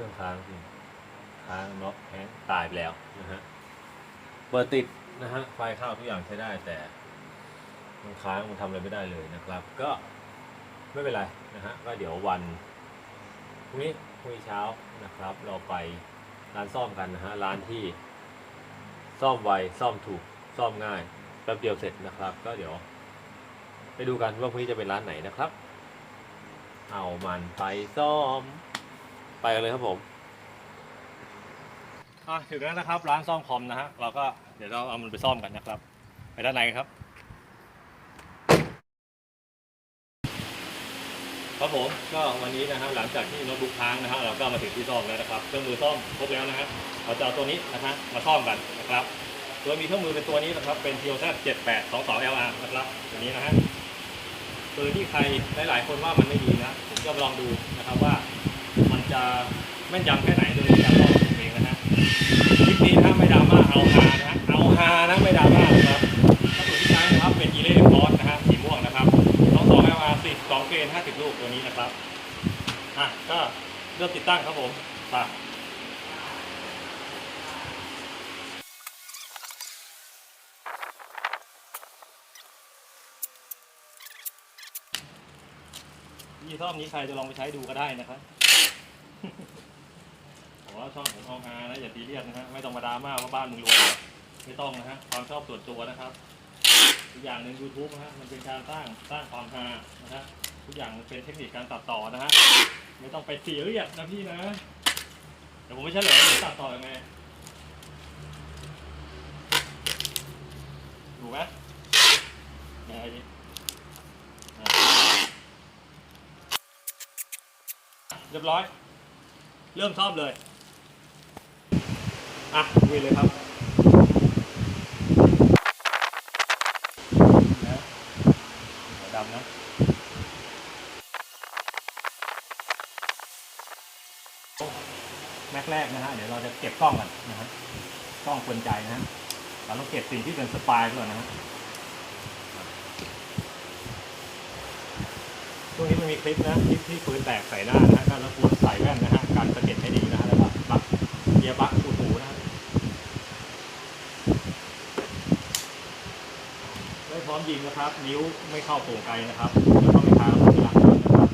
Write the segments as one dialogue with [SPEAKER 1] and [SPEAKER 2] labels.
[SPEAKER 1] รื่องค้างจริงค้างน็อกแฮงตายไปแล้วนะฮะเปิดติดนะฮะไฟเข้าทุกอย่างใช้ได้แต่มันค้างมันทำอะไรไม่ได้เลยนะครับ ก็ไม่เป็นไรนะฮะก็เดี๋ยววันพรุ่งนี้พรุ่งนี้เช้านะครับ เราไปร้านซ่อมกันนะฮะร้านที่ซ่อมไวซ่อมถูกซ่อมง่ายแป๊บเดียวเสร็จนะครับ ก็เดี๋ยว ไปดูกันว่าพรุ่งนี้จะเป็นร้านไหนนะครับ เอามันไปซ่อม ไปกันเลยครับผมอะถึงแล้วนะครับ ร้านซ่อมคอมนะฮะเราก็เดี๋ยวเราเอามันไปซ่อมกันนะครับ ไปด้านในกันครับ ครับผมก็วันนี้นะครับหลังจากที่โน้ตบุ๊กค้างนะฮะเราก็มาถึงที่ซ่อมแล้วนะครับเครื่องมือซ่อมครบแล้วนะฮะเราจะเอาตัวนี้นะฮะมาซ่อมกันนะครับโดยมีเครื่องมือเป็นตัวนี้นะครับเป็น t o z 78 22 LR นะครับตัวนี้นะฮะตัวที่ใครหลายๆคนว่ามันไม่ดีนะผมจะลองดูนะครับว่า จะแม่นยำแค่ไหนโดยการลองเองนะฮะคลิปนี้นะฮะไม่ดราม่าเอาฮานะฮะเอาฮานะไม่ดราม่านะครับถ้าตัวที่ใช้นะครับเป็นอีเล่คอสนะฮะสีม่วงนะครับต้องสอง LR สิบสองเกณฑ์ห้าสิบลูกตัวนี้นะครับอะก็เริ่มติดตั้งครับผมไปยี่ซ่อนี้ใครจะลองไปใช้ดูก็ได้นะครับ ว่าช่องผมเอาฮานะอย่าตีเรียสนะฮะไม่ต้องมาดราม่าว่าบ้านมึงรวยไม่ต้องนะฮะความชอบส่วนตัวนะครับอีกอย่างหนึ่ง YouTube นะฮะมันเป็นการสร้างสร้างความฮานะฮะทุกอย่างมันเป็นเทคนิคการตัดต่อนะฮะไม่ต้องไปตีเรียสนะพี่นะเดี๋ยวผมไม่เฉลยผมตัดต่อยังไงถูกไหมยังไงดิเรียบร้อย เริ่มซ่อมเลย อะคุยเลยครับนะดำนะแม็กแรกนะฮะ เดี๋ยวเราจะเก็บกล้องกันนะฮะกล้องควรใจนะฮะเราต้องเก็บสิ่งที่เป็นสปายก่อนนะฮะช่วงนี้มันมีคลิปนะ คลิปที่ปืนแตกใส่หน้านะฮะก็เราควรใส่แว่นนะฮะ การสะเก็ดให้ดีนะฮะแล้วก็บักเกียร์บักอูดหูนะฮะ ไม่พร้อมยิง นะครับ นิ้วไม่เข้าโป่งไกลนะครับแล้วก็ไม่ค้างลงที่หลังนะครับ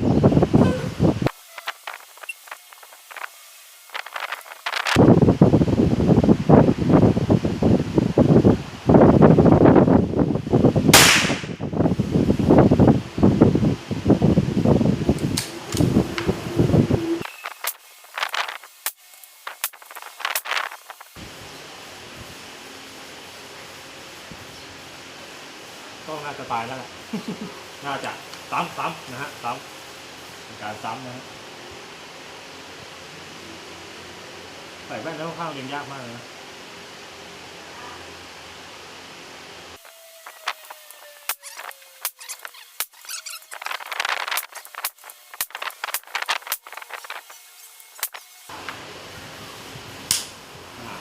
[SPEAKER 1] ก็น่ายแล้วแหละน่าจะซ้ำซ้ำนะฮะซ้ำการซ้ำนะฮะใส่แว่นแล้วข้างๆเรียนยากมากเลยนะ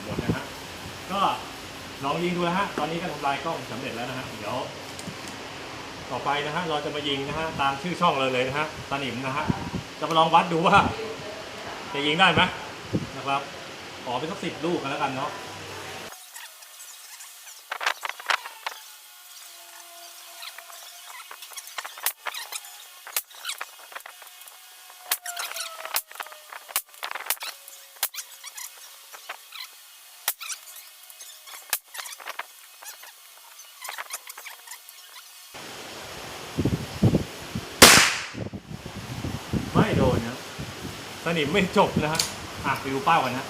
[SPEAKER 1] หมดนะฮะ ก็ลองยิงดูนะฮะ ตอนนี้ก็ทำลายกล้องสำเร็จแล้วนะฮะ เดี๋ยว ต่อไปนะฮะเราจะมายิงนะฮะตามชื่อช่องเราเลยนะฮะสนิมนะฮะจะมาลองวัดดูว่า จะยิงได้ไหมนะครับขอไปสักสิบลูกกันแล้วกันเนาะ ไม่โดนนะสนิมไม่จบนะฮะอะไปดูเป้ากันนะ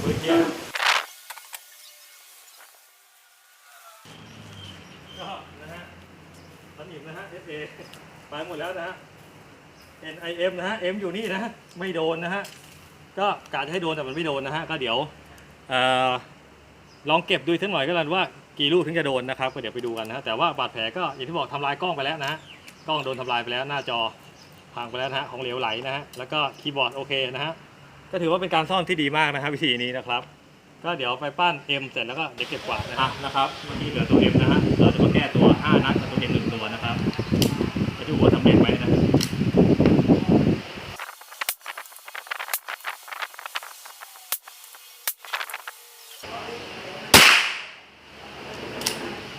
[SPEAKER 1] เฮ้ยเยก็นะฮะสนิมนะฮะ FA ไปหมดแล้วนะฮะ NIM นะฮะ M อยู่นี่นะฮะไม่โดนนะฮะ ก็กะจะให้โดนแต่มันไม่โดนนะฮะ ก็เดี๋ยวเอ่อลองเก็บดูสักหน่อยก็แล้วว่ากี่ลูกถึงจะโดนนะครับ ก็เดี๋ยวไปดูกันนะฮะแต่ว่าบาดแผลก็อย่างที่บอกทำลายกล้องไปแล้วนะฮะกล้องโดนทำลายไปแล้วหน้าจอ พังไปแล้วนะฮะของเหลวไหลนะฮะแล้วก็คีย์บอร์ดโอเคนะฮะก็ถือว่าเป็นการซ่อมที่ดีมากนะครับวิธีนี้นะครับ ก็เดี๋ยวไปปั้น M เสร็จแล้วก็เดี๋ยวเก็บกวาดนะฮะนะครับเมื่อกี้เหลือตัว M นะฮะเราจะมาแก้ตัว 5 นัดกับตัว M หนึ่งตัวนะครับจะดูว่าทำเร็จไหมนะ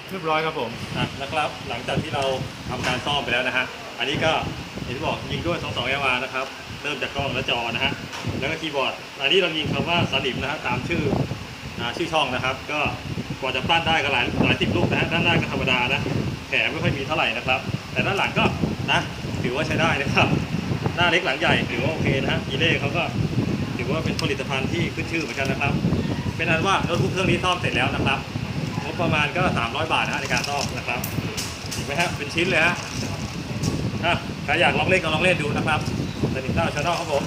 [SPEAKER 2] เรียบร้อยครับผม
[SPEAKER 1] นะครับ หลังจากที่เราทำการซ่อมไปแล้วนะฮะ อันนี้ก็อย่างที่บอกยิงด้วย 22 LR นะครับ เริ่มจากกล้องและจอนะฮะ แล้วก็คีย์บอร์ด อันนี้เรายิงคำว่าสลิมนะฮะตามชื่ออชื่อช่องนะครับ ก็กว่าจะปั้นได้ก็หลายหลายสิบลูกนะฮะ ด้านหน้าก็ธรรมดานะแขนไม่ค่อยมีเท่าไหร่นะครับ แต่ด้านหลังก็นะถือว่าใช้ได้นะครับ หน้าเล็กหลังใหญ่ถือว่าโอเคนะฮะอีเล่เขาก็ถือว่าเป็นผลิตภัณฑ์ที่ขึ้นชื่อเหมือนกันนะครับ เป็นอันว่าโน้ตบุ๊กเครื่องนี้ซ่อมเสร็จแล้วนะครับงบประมาณก็ 300 บาทนะฮะในการซ่อมนะครับเห็นไหมฮะเป็นชิ้นเลยฮะ ใครอยากลองเล่นก็ลองเล่นดูนะครับสนิทเต้าชาแนลครับผม